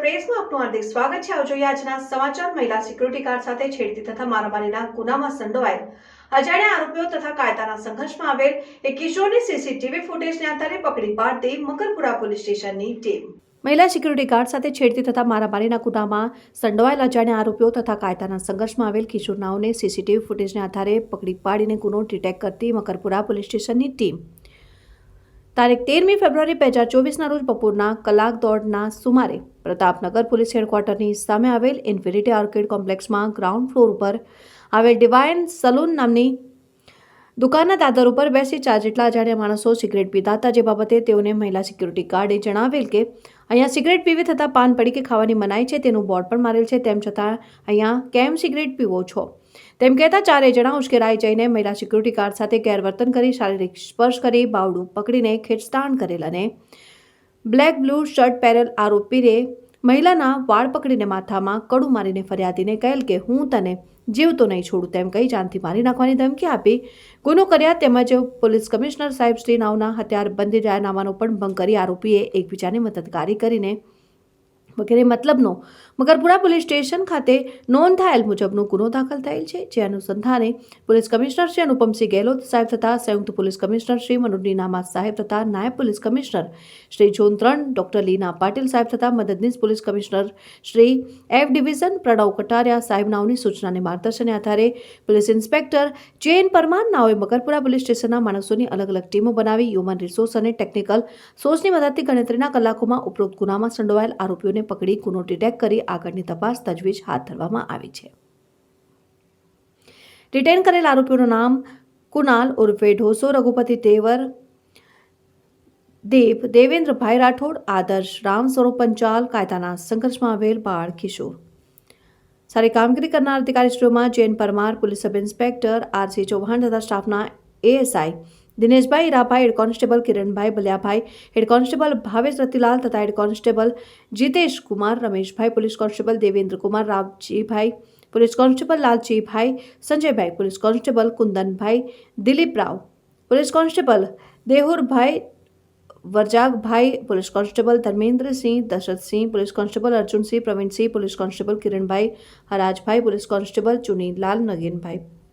પ્રેસમાં આપનું હાર્દિક સ્વાગત છે. આવજો આજના સમાચાર મહિલા સિક્યુરિટી ગાર્ડ સાથે છેડતી તથા મારામારીના ગુનામાં સંડોવાયેલ. અજાણ્યા આરોપીઓ તથા કાયદાના સંઘર્ષમાં આવેલ એક કિશોરની સીસીટીવી ફૂટેજને આધારે પકડી પાડતી મકરપુરા પોલીસ સ્ટેશનની ટીમ. મહિલા સિક્યુરિટી ગાર્ડ સાથે છેડતી તથા મારામારીના ગુનામાં સંડોવાયેલ અજાણ્યા આરોપીઓ તથા કાયદાના સંઘર્ષમાં આવેલ કિશોરનાઓને સીસીટીવી ફૂટેજને આધારે પકડી પાડીને ગુનો ડિટેક્ટ કરતી મકરપુરા પોલીસ સ્ટેશનની ટીમ. તારીખ તેરમી ફેબ્રુઆરી બે હજાર ચોવીસના રોજ બપોરના કલાક દોઢના સુમારે પ્રતાપનગર પોલીસ હેડક્વાર્ટરની સામે આવેલ ઇન્ફિનિટી આર્કેડ કોમ્પ્લેક્સમાં ગ્રાઉન્ડ ફ્લોર ઉપર આવેલ ડિવાઇન સલૂન નામની દુકાનના દાદર ઉપર બેસી ચાર જેટલા અજાણ્યા માણસો સિગરેટ પીતા હતા, જે બાબતે તેઓને મહિલા સિક્યુરિટી ગાર્ડે જણાવેલ કે અહીંયા સિગરેટ પીવી થતાં પાન પડી કે ખાવાની મનાઈ છે, તેનું બોર્ડ પણ મારેલ છે, તેમ છતાં અહીંયા કેમ સિગરેટ પીવો છો? તેમ કહેતા ચારે જણા ઉશ્કેરાઈ જઈને મહિલા સિક્યુરિટી ગાર્ડ સાથે ગેરવર્તન કરી, શારીરિક સ્પર્શ કરી, બાવડું પકડીને ખેંચતાણ કરેલ અને બ્લેક બ્લુ શર્ટ પહેરેલ આરોપીએ મહિલાના વાળ પકડીને માથામાં કડું મારીને ફરિયાદીને કહેલ કે હું તને જીવતો નહીં છોડું તેમ કહી જાનથી મારી નાખવાની ધમકી આપી. ગુનો કર્યા તેમજ પોલીસ કમિશનર સાહેબ શ્રી નાવના હથિયારબંધી જાહેરનામાનો પણ ભંગ કરી આરોપીએ એકબીજાને મદદગારી કરીને વગેરે મતલબનો. મકરપુરા પોલીસ સ્ટેશન ખાતે નોંધાયેલ મુજબનો ગુનો દાખલ થયેલ છે, જે અનુસંધાને પોલીસ કમિશનર શ્રી અનુપમસિંહ ગેહલોત સાહેબ તથા સંયુક્ત પોલીસ કમિશનર શ્રી મનોજ નામા સાહેબ તથા નાયબ પોલીસ કમિશનર શ્રી ઝોન ત્રણ ડોક્ટર લીના પાટીલ સાહેબ તથા મદદનીશ police commissioner Shri F division Pranav Kataria સાહેબ નાઓની સૂચનાને માર્ગદર્શનને આધારે police inspector J N Parmar નાઓએ Makarpura police સ્ટેશનના માણસોની અલગ અલગ ટીમો બનાવી, હ્યુમન રિસોર્સ અને ટેકનિકલ સોર્સની મદદથી ગણતરીના કલાકોમાં ઉપરોક્ત ગુનામાં સંડોવાયેલ આરોપીઓને પકડી ગુનો ડિટેક કરી આગળની તપાસ તજવીજ હાથ ધરવામાં આવી છે. ડિટેન કરેલ આરોપીઓનું નામ કુનાલ ઉર્ફે ઢોસો, રઘુપતિ તેવર, દેવ, દેવેન્દ્રભાઈ રાઠોડ, આદર્શ રામ, સ્વરૂપ પંચાલ, કાયદાના સંઘર્ષમાં આવેલ બાળ કિશોર. સારી કામગીરી કરનાર અધિકારીશ્રીઓમાં Jain Parmar, police sub inspector R C તથા સ્ટાફના ASI Dineshbhai Rabhai head constable Kiranbhai Baliyabhai, head constable Bhavesh Ratilal તથા head constable Jitesh Kumar, Rameshbhai, police constable Devendra Kumar, Ravjibhai, police constable Laljibhai, Sanjaybhai, police constable Kundanbhai, Dilip Rao, police constable Dehurbhai Varjangbhai, police constable Dharmendrasinh, Dashrathsinh, police constable Arjunsinh, Pravinsinh, police constable Kiranbhai Harajbhai, police constable Chunilal Naginbhai.